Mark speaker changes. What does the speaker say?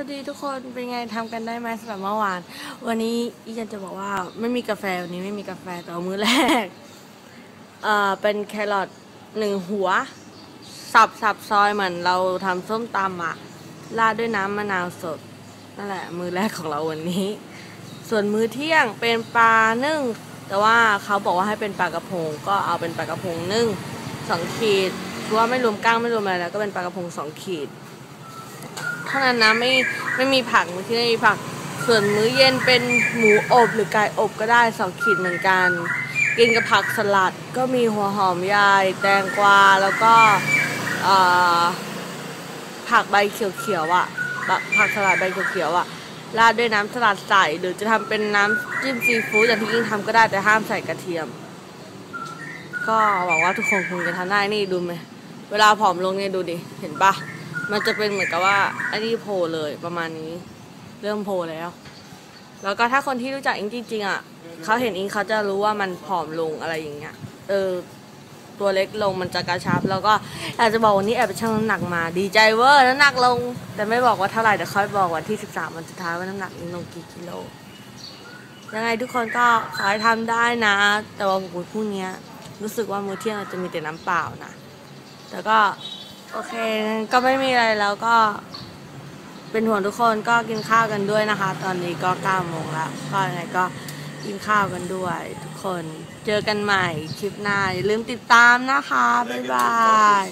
Speaker 1: วัสดีทุกคนเป็นไงทำกันได้ไหมสำหรับเมื่อวาน วันนี้อีจันจะบอกว่าไม่มีกาแฟวันนี้ไม่มีกาแฟแต่ว่ามื้อแรกเอ่อเป็นแครอทหนึ่งหัว สับสับซอยเหมือนเราทำส้มตำอะราดด้วยน้ำมะนาวสดนั่นแหละ มื้อแรกของเราวันนี้ ส่วนมื้อเที่ยงเป็นปลานึ่ง แต่ว่าเขาบอกว่าให้เป็นปลากระพง ก็เอาเป็นปลากระพงนึ่งสองขีดคือว่าไม่รวมก้างไม่รวมอะไรแล้วก็เป็นปลากระพงสองขีด เท่านั้นนะไม่ไม่มีผักมื้อที่ไม่มีผัก ส่วนมื้อเย็นเป็นหมูอบหรือไก่อบก็ได้สองขีดเหมือนกัน กินกับผักสลัดก็มีหัวหอมใหญ่แตงกวาแล้วก็ผักใบเขียวๆอะผักผักสลัดใบเขียวๆอะราดด้วยน้ำสลัดใส่หรือจะทำเป็นน้ำจิ้มซีฟู้ดอย่างที่ยิ่งทำก็ได้แต่ห้ามใส่กระเทียม ก็หวังว่าทุกคนคงจะทำได้นี่ดูไหมเวลาผอมลงเนี่ยดูดิ เห็นปะ มันจะเป็นเหมือนกับว่าอันนี้โผล่เลยประมาณนี้ เริ่มโผล่แล้ว แล้วก็ถ้าคนที่รู้จักอิงจริงๆอะเขาเห็นอิงเขาจะรู้ว่ามันผอมลงอะไรอย่างเงี้ยเออตัวเล็กลงมันจะกระชับ แล้วก็อากจะบอกวันนี้แอบไปชั่งน้ำหนักมา ดีใจเวอร์น้ำหนักลง แต่ไม่บอกว่าเท่าไหร่เดี๋ยวค่อยบอกวันที่ 13วันสุดท้ายว่าน้ำหนักอิงลงกี่กิโลยังไงทุกคนก็ขอให้ทำได้นะ แต่ว่าโอ้ยพรุ่งเนี้ยรู้สึกว่ามื้อเที่ยงเราจะมีแต่น้ำเปล่านะแต่ก็ โอเคก็ไม่มีอะไรแล้วก็ เป็นห่วงทุกคนก็กินข้าวกันด้วยนะคะ ตอนนี้ก็เก้าโมงแล้วก็ยังไงก็กินข้าวกันด้วยทุกคน เจอกันใหม่คลิปหน้าอย่าลืมติดตามนะคะ บ๊ายบาย